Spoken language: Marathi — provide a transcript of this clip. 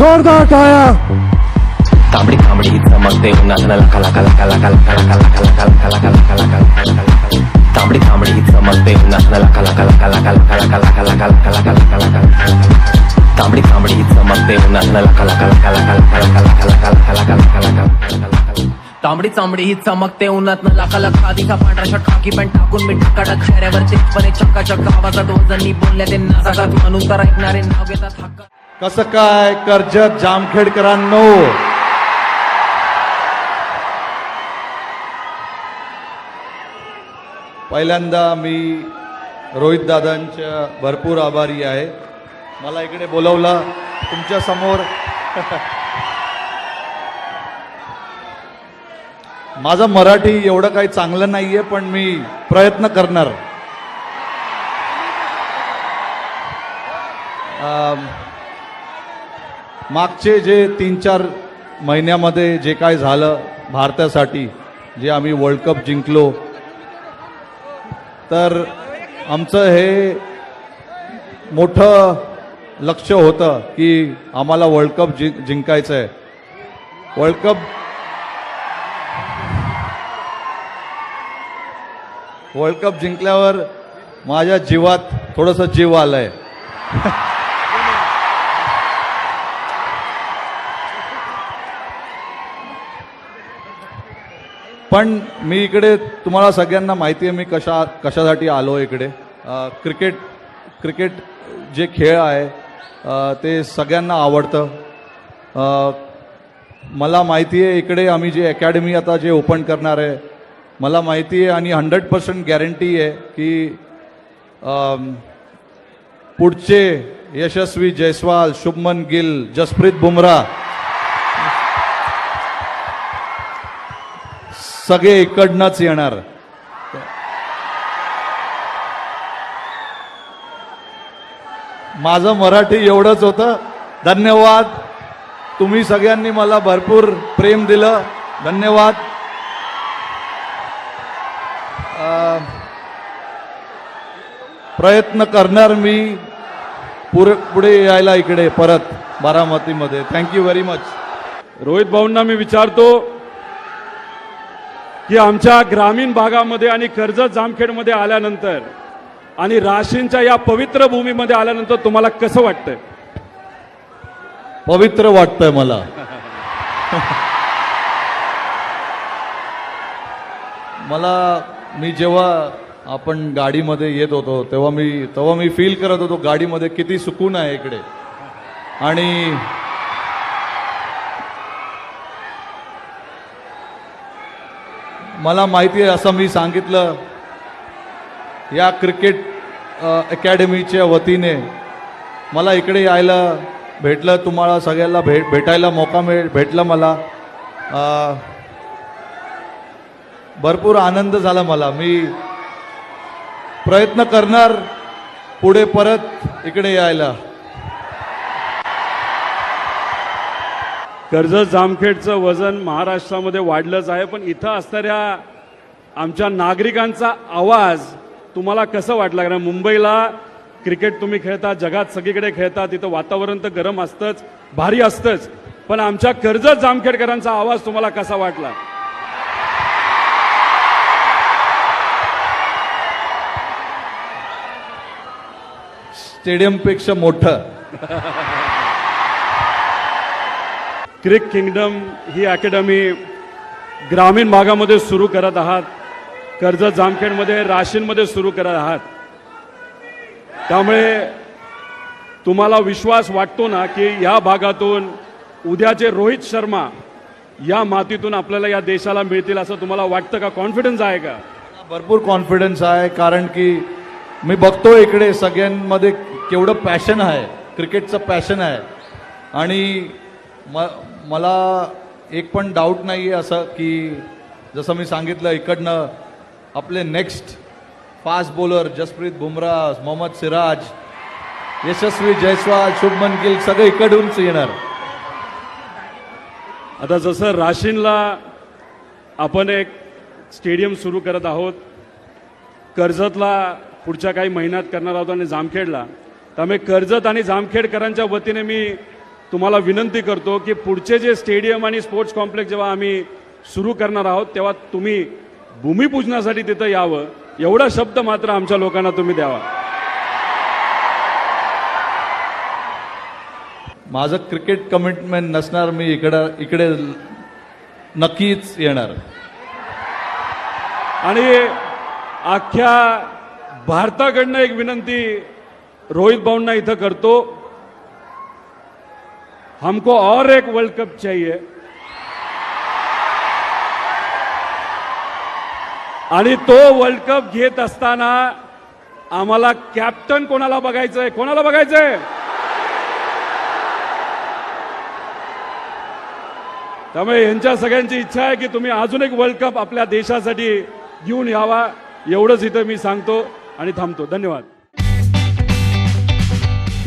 जोरदार टाळ्या तांबडी तांबडी चमकते उन्हात न लका लका लका लका लका लका लका लका लका लका लका लका लका लका तांबडी तांबडी चमकते उन्हात न लका लका लका लका लका लका लका लका लका लका लका तांबडी तांबडी चमकते उन्हात न लका लका लका लका लका लका लका लका लका लका लका लका तांबडी चांबडी ही चमकते उन्हात न लाखा लखा आधीचा पांढरा शर्ट खाकी पॅन्ट टाकून मी टकाटक चेहऱ्यावर चितपणे चक्का चक्का आवाजात वजनी बोलल्या ते नाजागात म्हणून तर ऐकणारे नाव घेतात हक्का कसं काय कर्जत जामखेडकरांनो? पहिल्यांदा मी रोहित दादांच्या भरपूर आभारी आहे. मला इकडे बोलवला तुमच्यासमोर. माझं मराठी एवढं काही चांगलं नाहीये पण मी प्रयत्न करणार. मागचे जे तीन चार महिन्यामध्ये जे काय झालं भारतासाठी जे आम्ही वर्ल्ड कप जिंकलो तर आमचं हे मोठं लक्ष होतं की आम्हाला वर्ल्ड कप जि जिंकायचं आहे वर्ल्ड कप वर्ल्ड कप जिंकल्यावर माझ्या जीवात थोडंसं जीव आलं आहे पण मी इकडे तुम्हाला सगळ्यांना माहिती आहे मी कशा कशासाठी आलो इकडे. क्रिकेट क्रिकेट जे खेळ आहे ते सगळ्यांना आवडतं. मला माहिती आहे इकडे आम्ही जे अकॅडमी आता जे ओपन करणार आहे मला माहिती आहे आणि हंड्रेड पर्सेंट गॅरंटी आहे की पुढचे यशस्वी जयस्वाल शुभमन गिल जसप्रीत बुमराह सगळे इकडनंच येणार. माझं मराठी एवढंच होतं. धन्यवाद. तुम्ही सगळ्यांनी मला भरपूर प्रेम दिलं. धन्यवाद. प्रयत्न करणार मी पुरे पुढे यायला इकडे परत बारामतीमध्ये. Thank you very much Rohit भाऊंना मी विचारतो की आमच्या ग्रामीण भागामध्ये आणि कर्जत जामखेडमध्ये आल्यानंतर आणि राशींच्या या पवित्र भूमीमध्ये आल्यानंतर तुम्हाला कसं वाटतंय? पवित्र वाटतंय मला. मला मी जेव्हा आपण गाडीमध्ये येत होतो तेव्हा मी तेव्हा मी फील करत होतो गाडीमध्ये किती सुकून आहे इकडे. आणि मला माहिती आहे असं मी सांगितलं या क्रिकेट अकॅडमीच्या वतीने. मला इकडे यायला भेटलं तुम्हाला सगळ्याला भेट भेटायला मौका मिळ भेटला मला. भरपूर आनंद झाला मला. मी प्रयत्न करणार पुढे परत इकडे यायला. कर्जत जामखेडचं वजन महाराष्ट्रामध्ये वाढलंच आहे पण इथं असणाऱ्या आमच्या नागरिकांचा आवाज तुम्हाला कसं वाटला? कारण मुंबईला क्रिकेट तुम्ही खेळता जगात सगळीकडे खेळता तिथं वातावरण तर गरम असतंच भारी असतंच पण आमच्या कर्जत जामखेडकरांचा आवाज तुम्हाला कसा वाटला? स्टेडियमपेक्षा मोठं. क्रिक किंगडम ही अकॅडमी ग्रामीण भागामध्ये सुरू करत आहात कर्जत जामखेडमध्ये राशींमध्ये सुरू करत आहात. त्यामुळे तुम्हाला विश्वास वाटतो ना की या भागातून उद्याचे रोहित शर्मा या मातीतून आपल्याला या देशाला मिळतील असं तुम्हाला वाटतं का? कॉन्फिडन्स आहे का? भरपूर कॉन्फिडन्स आहे कारण की मी बघतो इकडे सगळ्यांमध्ये केवढं पॅशन आहे क्रिकेटचं पॅशन आहे. आणि म मला एक पण डाऊट नाही आहे असं की जसं मी सांगितलं इकडनं आपले next fast bowler Jasprit Bumrah Mohammed Siraj Yashasvi Jaiswal Shubman Gill सगळे इकडूनच येणार. आता जसं राशीनला आपण एक स्टेडियम सुरू करत आहोत कर्जतला पुढच्या काही महिन्यात करणार आहोत आणि जामखेडला त्यामुळे कर्जत आणि जामखेडकरांच्या वतीने मी तुम्हाला विनंती करतो की पुढचे जे स्टेडियम आणि स्पोर्ट्स कॉम्प्लेक्स जेव्हा आम्ही सुरू करणार आहोत तेव्हा तुम्ही भूमिपूजनासाठी तिथं यावं. एवढा शब्द मात्र आमच्या लोकांना तुम्ही द्यावा. माझं क्रिकेट कमिटमेंट नसणार मी इकडं इकडे नक्कीच येणार. आणि अख्ख्या भारताकडनं एक विनंती रोहित भाऊंना इथं करतो. हमको और एक वर्ल्ड कप चाहिए। आणि तो वर्ल्ड कप घेत असताना आम्हाला कॅप्टन कोणाला बघायचंय? कोणाला बघायचंय? त्यामुळे यांच्या सगळ्यांची इच्छा आहे की तुम्ही अजून एक वर्ल्ड कप आपल्या देशासाठी घेऊन यावा एवढंच इथं मी सांगतो आणि थांबतो. धन्यवाद.